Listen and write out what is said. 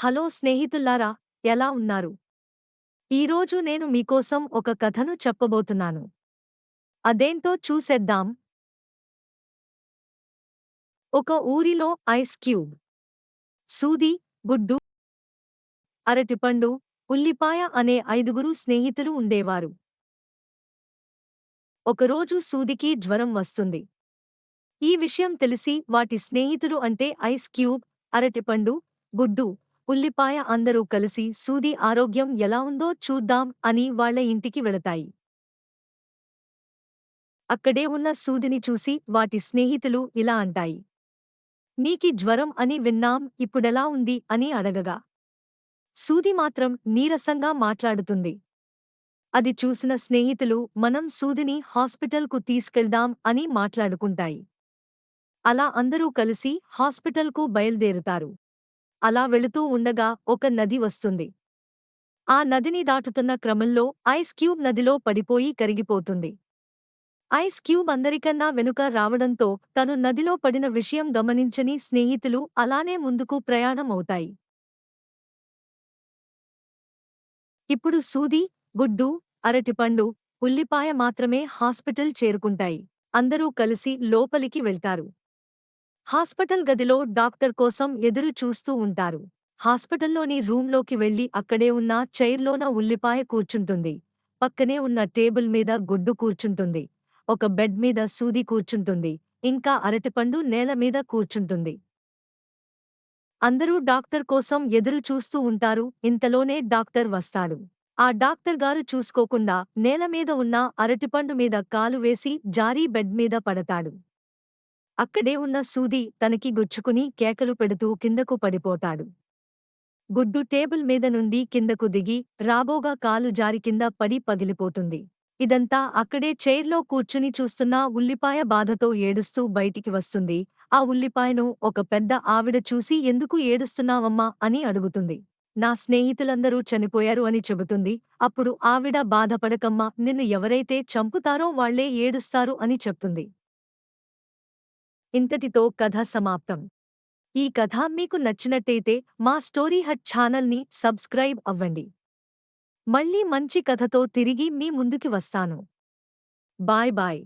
Hello స్నేహితుల్లారా ఎలా ఉన్నారు? ఈరోజు నేను మీకోసం ఒక కథను చెప్పబోతున్నాను. అదేంటో చూసేద్దాం. ఒక ఊరిలో ఐస్ క్యూబ్. సూది గుడ్డు అరటిపండు ఉల్లిపాయ అనే ఐదుగురు స్నేహితులు ఉండేవారు. ఒకరోజు సూదికి జ్వరం వస్తుంది. ఈ విషయం తెలిసి వాటి స్నేహితులు అంటే ఐస్ క్యూబ్ అరటిపండు గుడ్డు ఉల్లిపాయ అందరూ కలిసి సూది ఆరోగ్యం ఎలా ఉందో చూద్దాం అని వాళ్ళ ఇంటికి వెళతాయి. అక్కడే ఉన్న సూదిని చూసి వాటి స్నేహితులు ఇలా అంటాయి. నీకి జ్వరం అని విన్నాం ఇప్పుడెలా ఉంది? అని అడగగా. సూది మాత్రం నీరసంగా మాట్లాడుతుంది. అది చూసిన స్నేహితులు మనం సూదిని హాస్పిటల్కు తీసుకెళ్దాం అని మాట్లాడుకుంటాయి. అలా అందరూ కలిసి హాస్పిటల్కు బయల్దేరుతారు. అలా వెళుతూ ఉండగా ఒక నది వస్తుంది. ఆ నదిని దాటుతున్న క్రమంలో ఐస్ క్యూబ్ నదిలో పడిపోయి కరిగిపోతుంది. ఐస్ క్యూబ్ అందరికన్నా వెనుక రావడంతో తను నదిలో పడిన విషయం గమనించని స్నేహితులు అలానే ముందుకు ప్రయాణమవుతాయి. ఇప్పుడు సూది గుడ్డు అరటిపండు ఉల్లిపాయ మాత్రమే హాస్పిటల్ చేరుకుంటాయి. అందరూ కలిసి లోపలికి వెళ్తారు. హాస్పిటల్ గదిలో డాక్టర్ కోసం ఎదురు చూస్తూ ఉంటారు. హాస్పిటల్లోని రూంలోకి వెళ్ళి అక్కడే ఉన్న చైర్లోన ఉల్లిపాయ కూర్చుంటుంది. పక్కనే ఉన్న టేబుల్ మీద గుడ్డు కూర్చుంటుంది. ఒక బెడ్ మీద సూది కూర్చుంటుంది. ఇంకా అరటిపండు నేల మీద కూర్చుంటుంది. అందరూ డాక్టర్ కోసం ఎదురు చూస్తూ ఉంటారు. ఇంతలోనే డాక్టర్ వస్తాడు. ఆ డాక్టర్ గారు చూసుకోకుండా నేలమీద ఉన్న అరటిపండు మీద కాలు వేసి జారీ బెడ్ మీద పడతాడు. అక్కడే ఉన్న సూది తనకి గుచ్చుకుని కేకలు పెడుతూ కిందకు పడిపోతాడు. గుడ్డు టేబుల్ మీద నుండి కిందకు దిగి రాబోగా కాలు జారి కింద పడి పగిలిపోతుంది. ఇదంతా అక్కడే చైర్లో కూర్చుని చూస్తున్న ఉల్లిపాయ బాధతో ఏడుస్తూ బయటికి వస్తుంది. ఆ ఉల్లిపాయను ఒక పెద్ద ఆవిడ చూసి ఎందుకు ఏడుస్తున్నావమ్మా అని అడుగుతుంది. నా స్నేహితులందరూ చనిపోయారు అని చెబుతుంది. అప్పుడు ఆవిడ బాధపడకమ్మా నిన్ను ఎవరైతే చంపుతారో వాళ్ళే ఏడుస్తారు అని చెప్తుంది. ఇంతటితో కథ సమాప్తం. ఈ కథ మీకు నచ్చినట్టయితే మా స్టోరీ హట్ ఛానల్ని సబ్స్క్రైబ్ అవ్వండి. మళ్ళీ మంచి కథతో తిరిగి మీ ముందుకి వస్తాను. Bye bye.